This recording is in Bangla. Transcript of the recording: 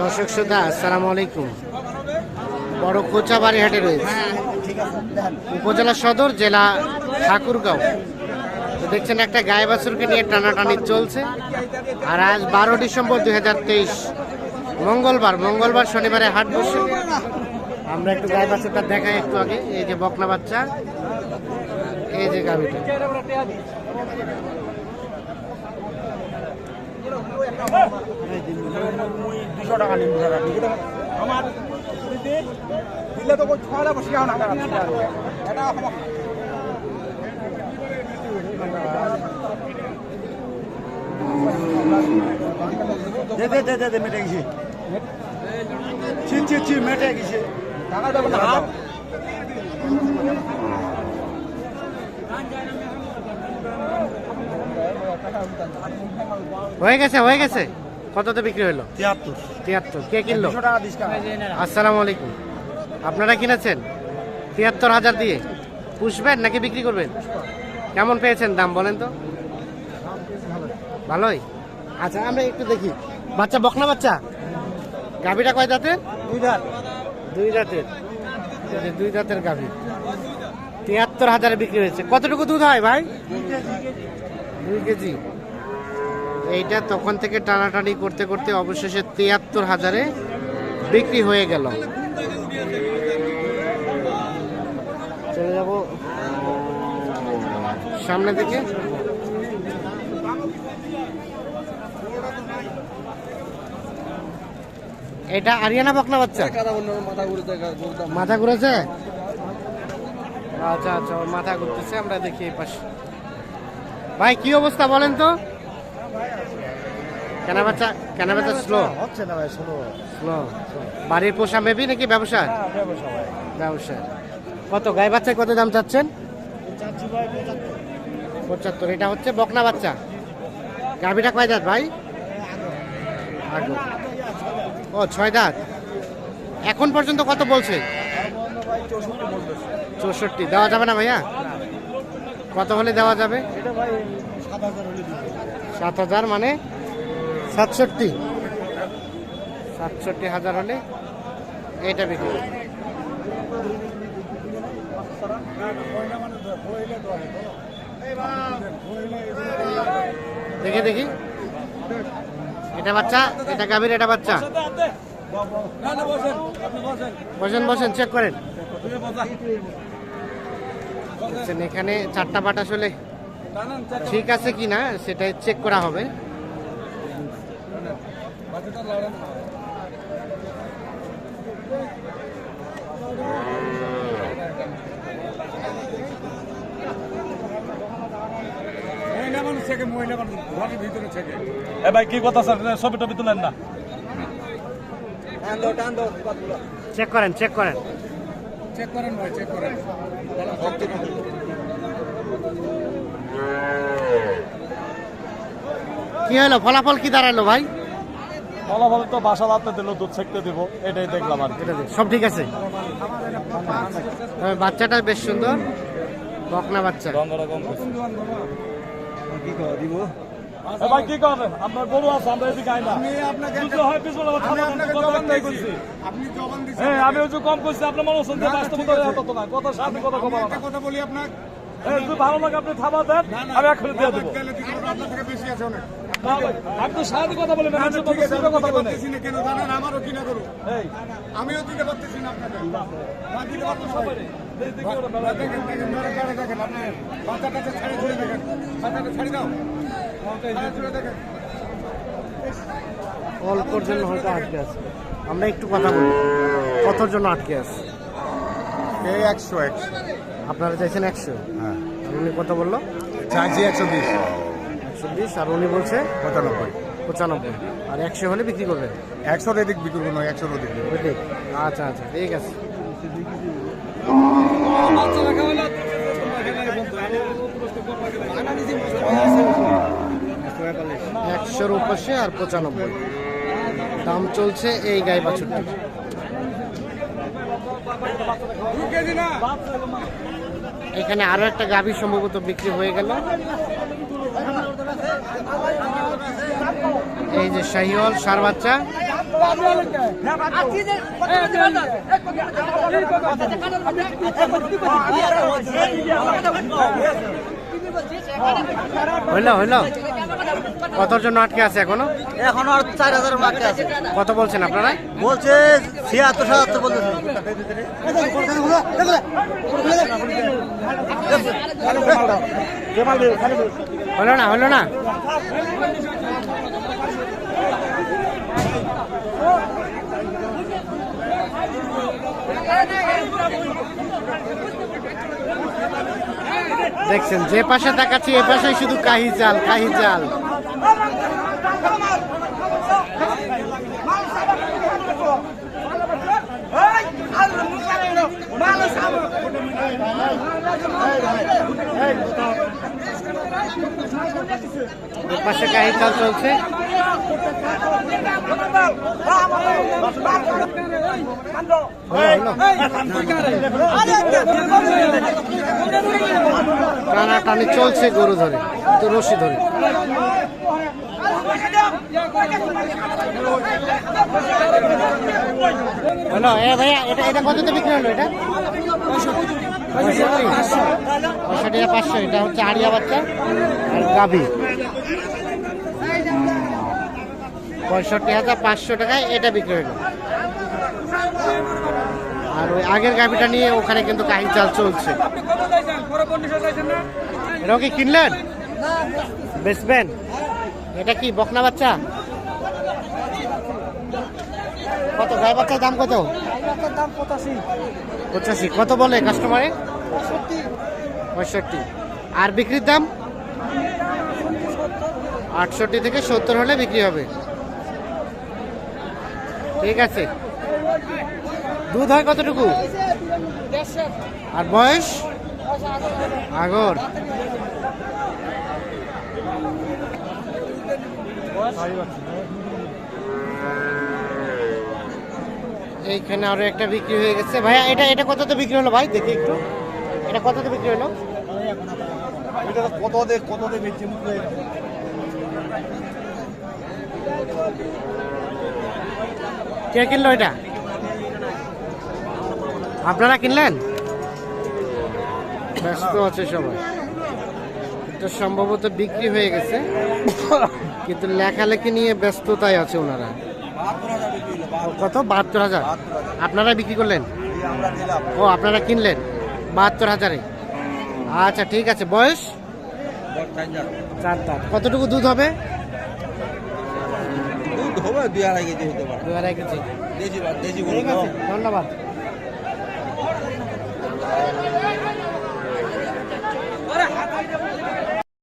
দর্শক শ্রোতা আসসালামু আলাইকুম। বড় কোচাবাড়ি হাটে রয়েছে উপজেলা সদর জেলা ঠাকুরগাঁও। তো দেখছেন একটা গায়ে বাছুরকে নিয়ে টানাটানি চলছে। আর আজ বারো ডিসেম্বর দু হাজার তেইশ মঙ্গলবার। মঙ্গলবার শনিবারে হাট বসে। আমরা একটু গায়ে বাছুরটা দেখাই একটু আগে। এই যে বকনা বাচ্চা এই যে গাভিটা। দুশো টাকা নিন আমার দিলে তো ওই ছয়টা বসে যাও না এটা আমার দে দে দে দে দে মেটে গেছে। ছি ছি ছি মেটে গেছে। টাকা দেবো না হয়ে গেছে হয়ে গেছে। কততে বিক্রি হলো? তিয়াত্তর। তিয়াত্তর। কে কিনলো? আসসালামু আলাইকুম। আপনারা কিনেছেন? তিয়াত্তর হাজার দিয়ে। পুষবেন নাকি বিক্রি করবেন? কেমন পেয়েছেন দাম বলেন তো? ভালোই। আচ্ছা আমরা একটু দেখি। বাচ্চা বকনা বাচ্চা? গাভিটা কয় দাঁতের? দুই ধার দুই দাঁতের। দুই দাঁতের গাভি। তিয়াত্তর হাজারে বিক্রি হয়েছে। কতটুকু দুধ হয় ভাই? দুই কেজি। এইটা তখন থেকে টানাটানি করতে করতে অবশেষে তিয়াত্তর হাজারে বিক্রি হয়ে গেল। চলে যাব সামনে দিকে। এটা আরিয়ানা বকনা বাচ্চা? মাথা ঘুরেছে? আচ্ছা আচ্ছা মাথা ঘুরতেছে, আমরা দেখি এই পাশে। ভাই, কি অবস্থা বলেন তো? কেনা বাচ্চা কেনা বাচ্চা স্লো হচ্ছে না ভাই ষোলো স্লো বাড়ির পোষা মেবি নাকি ব্যবসা? ব্যবসা কত গায়ে বাচ্চায় কত দাম চাচ্ছেন? পঁচাত্তর এটা হচ্ছে বকনা বাচ্চা। গাভিটা কয় দাঁত ভাই? ও ছয় দাঁত। এখন পর্যন্ত কত বলছে? চৌষট্টি। দেওয়া যাবে না ভাইয়া? কত হলে দেওয়া যাবে? এটা ভাই সাত হাজার হলে দিতে সাত হাজার মানে সাতষট্টি। সাতষট্টি হাজার হলে এটা বিক্রি। দেখি দেখি। এটা বাচ্চা এটা গাভীর এটা বাচ্চা। বসেন বসেন চেক করেন। এখানে চারটা পাট আসলে ঠিক আছে কি না সেটাই চেক করা হবে। এ ভাই কি কথা স্যার? ছবি টবি তুলেন না। চেক করেন চেক করেন। চেক করেন ভাই চেক করেন। কি হলো? ফলাফল কি দাঁড়াল ভাই? ফলাফল তো বাসা রাতে দিল দুধ ছেঁকতে দিব এটাই দেখলাম আর সব ঠিক আছে? বাচ্চাটা বেশ সুন্দর। বকনা বাচ্চা। রঙটা কি কর দিব? ভাই কি করেন? আপনার গরু আছে আমরা এদিকে আই না। আমি হয় পিছনে আপনাকে। আপনি জবান হ্যাঁ আমি ওই কম করছি আপনার মনে হচ্ছে বাস্তবতা কথা সাথে কথা বলি যদি ভালো লাগে আপনি থামা দেন আমি এখনই দিয়ে দেবো। গেলে দিতে পারব, থেকে বেশি আছে অনেক। না ভাই, আমি তো সাথে কথা বলি না মানুষের ঠিক মতো আছে সিধা কথা বলি নাই। পারতেছি কেন জানেন আমারও কিনা করু এই। আমিও দিতে পারতেছি না আপনাকে। দিতে পারব দেখেন দেখেন আপনি ছাড়ি দেখেন ছাড়ি দাও। দেখেন। অল্পর জন্য হয়তো আটকে আছে। আমরা একটু কথা বলি। কতর জন্য আটকে আছে? এই একশো একশো। আপনারা চাইছেন একশো? হ্যাঁ। উনি কত বলল? চাইছি একশো বিশ। একশো বিশ আর উনি বলছে? পঁচানব্বই। পঁচানব্বই। আর একশো হলে বিক্রি করবেন? একশোর এদিক বিক্রি করব একশোর ওদিক। বুঝলি আচ্ছা আচ্ছা ঠিক আছে। একশোর উপাশে আর পঁচানব্বই। দাম চলছে এই গাই বাছুরটি এখানে আরও একটা গাভী সম্ভবত বিক্রি হয়ে গেল। এই যে শাহিওয়াল, সার বাচ্চা। হইল হইল। কতর জন্য আটকে আছে এখনও? এখন আর চার হাজার মাঠে আছে। কত বলছেন আপনারা? বলছে ছিয়াত্তর সাতাত্তর বলতেছে। হলো না হলো না? দেখছেন যে পাশে তাকাচ্ছি এ পাশে শুধু কাহি জাল কাহি জাল পাশে কাহি জাল চলছে হলো। টানাটানি চলছে গরু ধরে তো রশি ধরে হ্যালো, এ ভাইয়া, এটা এটা কততে বিক্রি হলো এটা পঁয়ষট্টি আর পাঁচশো। এটা হচ্ছে আড়িয়া বাচ্চা আর গাভি। পঁয়ষট্টি হাজার পাঁচশো টাকায় এটা বিক্রি হলো। আর ওই আগের গাভিটা নিয়ে ওখানে কিন্তু কাহি চাল চলছে। এটাও কি কিনলেন? বেচবেন এটা কি বকনা বাচ্চা? কত? গাই বাচ্চার দাম কত? দাম পঁচাশি। পঁচাশি। কত বলে কাস্টমারে পঁয়ষট্টি। আর বিক্রির দাম? আটষট্টি থেকে সত্তর হলে বিক্রি হবে। ঠিক আছে। দুধ হয় কতটুকু? আর বয়স? আগর। এইখানে আরও একটা বিক্রি হয়ে গেছে। ভাইয়া এটা এটা কততে বিক্রি হলো ভাই? দেখি একটু। এটা কততে বিক্রি হলো? এটা তো কত দে কত দে মুখে কে কিনলো এটা? আপনারা কিনলেন? ব্যস্ত আছে সবাই। এটা সম্ভবত বিক্রি হয়ে গেছে। কিন্তু লেখালেখি নিয়ে ব্যস্ততায় আছে ওনারা। কত? বাহাত্তর হাজার? আপনারা বিক্রি করলেন? ও আপনারা কিনলেন? বাহাত্তর হাজারে। আচ্ছা ঠিক আছে। বয়স? চারটা কতটুকু দুধ হবে? দুধ হবে ধন্যবাদ।